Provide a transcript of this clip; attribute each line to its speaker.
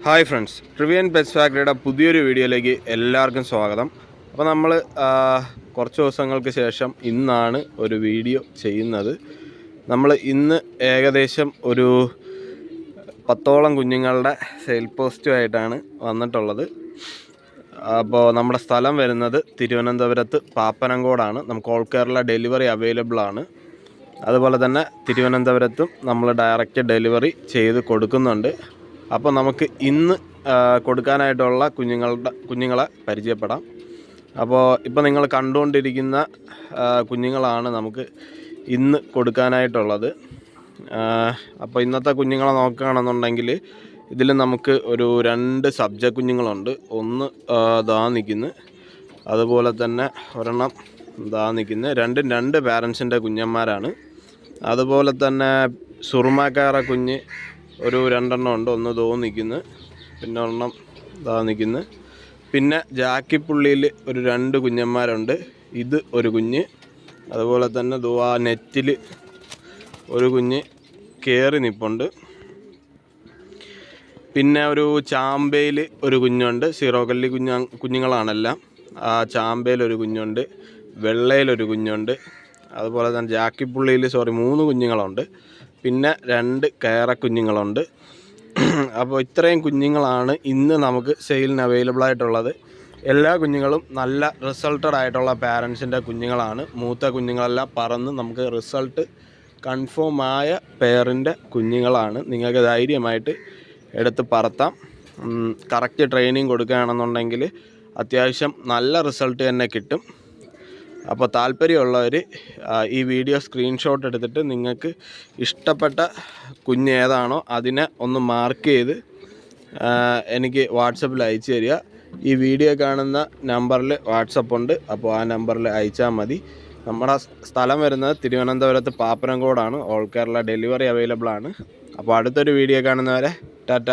Speaker 1: Hi friends ട്രിവിയൻ pets ഫാക്ടറിയുടെ പുതിയൊരു വീഡിയോയിലേക്ക് എല്ലാവർക്കും സ്വാഗതം. അപ്പോൾ നമ്മൾ കുറച്ച് ദിവസങ്ങൾക്ക് ശേഷം ഇന്നാണ് ഒരു വീഡിയോ ചെയ്യുന്നത്. നമ്മൾ ഇന്ന് ഏകദേശം ഒരു പത്തോളം കുഞ്ഞുങ്ങളുടെ സെയിൽ പോസ്റ്റുമായിട്ടാണ് വന്നിട്ടുള്ളത്. അപ്പോൾ നമ്മുടെ സ്ഥലം വരുന്നത് തിരുവനന്തപുരത്ത് പാപ്പനംകോടാണ്. നമുക്ക് ഓൾ കേരള ഡെലിവറി അവൈലബിൾ ആണ്. അതുപോലെ തന്നെ തിരുവനന്തപുരത്തും നമ്മൾ ഡയറക്റ്റ് ഡെലിവറി ചെയ്ത് കൊടുക്കുന്നുണ്ട്. അപ്പോൾ നമുക്ക് ഇന്ന് കൊടുക്കാനായിട്ടുള്ള കുഞ്ഞുങ്ങളുടെ കുഞ്ഞുങ്ങളെ പരിചയപ്പെടാം. അപ്പോൾ ഇപ്പോൾ നിങ്ങൾ കണ്ടുകൊണ്ടിരിക്കുന്ന കുഞ്ഞുങ്ങളാണ് നമുക്ക് ഇന്ന് കൊടുക്കാനായിട്ടുള്ളത്. അപ്പോൾ ഇന്നത്തെ കുഞ്ഞുങ്ങളെ നോക്കുകയാണെന്നുണ്ടെങ്കിൽ ഇതിൽ നമുക്ക് ഒരു രണ്ട് സബ്ജ കുഞ്ഞുങ്ങളുണ്ട്. ഒന്ന് ദാ നിൽക്കുന്നു. അതുപോലെ തന്നെ ഒരെണ്ണം ദാ നിൽക്കുന്നു. രണ്ടും രണ്ട് പാരൻസിന്റെ കുഞ്ഞന്മാരാണ്. അതുപോലെ തന്നെ സുറുമാക്കാറ കുഞ്ഞ് ഒരു രണ്ടെണ്ണം ഉണ്ട്. ഒന്ന് ദോ നിൽക്കുന്നു പിന്നെ ഒരെണ്ണം ദാ നിൽക്കുന്നു പിന്നെ ജാക്കിപ്പുള്ളിയിൽ ഒരു രണ്ട് കുഞ്ഞന്മാരുണ്ട്. ഇത് ഒരു കുഞ്ഞ്. അതുപോലെ തന്നെ ദോ ആ നെറ്റിൽ ഒരു കുഞ്ഞ് കയറി നിൽപ്പുണ്ട് പിന്നെ ഒരു ചാമ്പയിൽ ഒരു കുഞ്ഞുണ്ട്. സീറോ കല്ലി കുഞ്ഞ കുഞ്ഞുങ്ങളാണെല്ലാം. ആ ചാമ്പയിൽ ഒരു കുഞ്ഞുണ്ട്. വെള്ളയിലൊരു കുഞ്ഞുണ്ട്. അതുപോലെ തന്നെ ജാക്കിപ്പുള്ളിയിൽ സോറി മൂന്ന് കുഞ്ഞുങ്ങളുണ്ട്. പിന്നെ രണ്ട് കയറ കുഞ്ഞുങ്ങളുണ്ട്. അപ്പോൾ ഇത്രയും കുഞ്ഞുങ്ങളാണ് ഇന്ന് നമുക്ക് സെയിലിന് അവൈലബിൾ ആയിട്ടുള്ളത്. എല്ലാ കുഞ്ഞുങ്ങളും നല്ല റിസൾട്ടഡ് ആയിട്ടുള്ള പാരൻസിന്റെ കുഞ്ഞുങ്ങളാണ്. മൂത്ത കുഞ്ഞുങ്ങളെല്ലാം പറന്ന് നമുക്ക് റിസൾട്ട് കൺഫേം ആയ പേരിന്റെ കുഞ്ഞുങ്ങളാണ്. നിങ്ങൾക്ക് ധൈര്യമായിട്ട് എടുത്ത് പറത്താം. കറക്റ്റ് ട്രെയിനിങ് കൊടുക്കുകയാണെന്നുണ്ടെങ്കിൽ അത്യാവശ്യം നല്ല റിസൾട്ട് തന്നെ കിട്ടും. അപ്പോൾ താല്പര്യമുള്ളവർ ഈ വീഡിയോ സ്ക്രീൻഷോട്ട് എടുത്തിട്ട് നിങ്ങൾക്ക് ഇഷ്ടപ്പെട്ട കുഞ്ഞ് ഏതാണോ അതിനെ ഒന്ന് മാർക്ക് ചെയ്ത് എനിക്ക് വാട്സപ്പിൽ അയച്ചു തരിക. ഈ വീഡിയോ കാണുന്ന നമ്പറിൽ വാട്സപ്പ് ഉണ്ട്. അപ്പോൾ ആ നമ്പറിൽ അയച്ചാൽ മതി. നമ്മുടെ സ്ഥലം വരുന്നത് തിരുവനന്തപുരത്ത് പാപ്പനംകോടാണ്. ഓൾ കേരള ഡെലിവറി അവൈലബിൾ ആണ്. അപ്പോൾ അടുത്തൊരു വീഡിയോ കാണുന്നവരെ ടാറ്റ.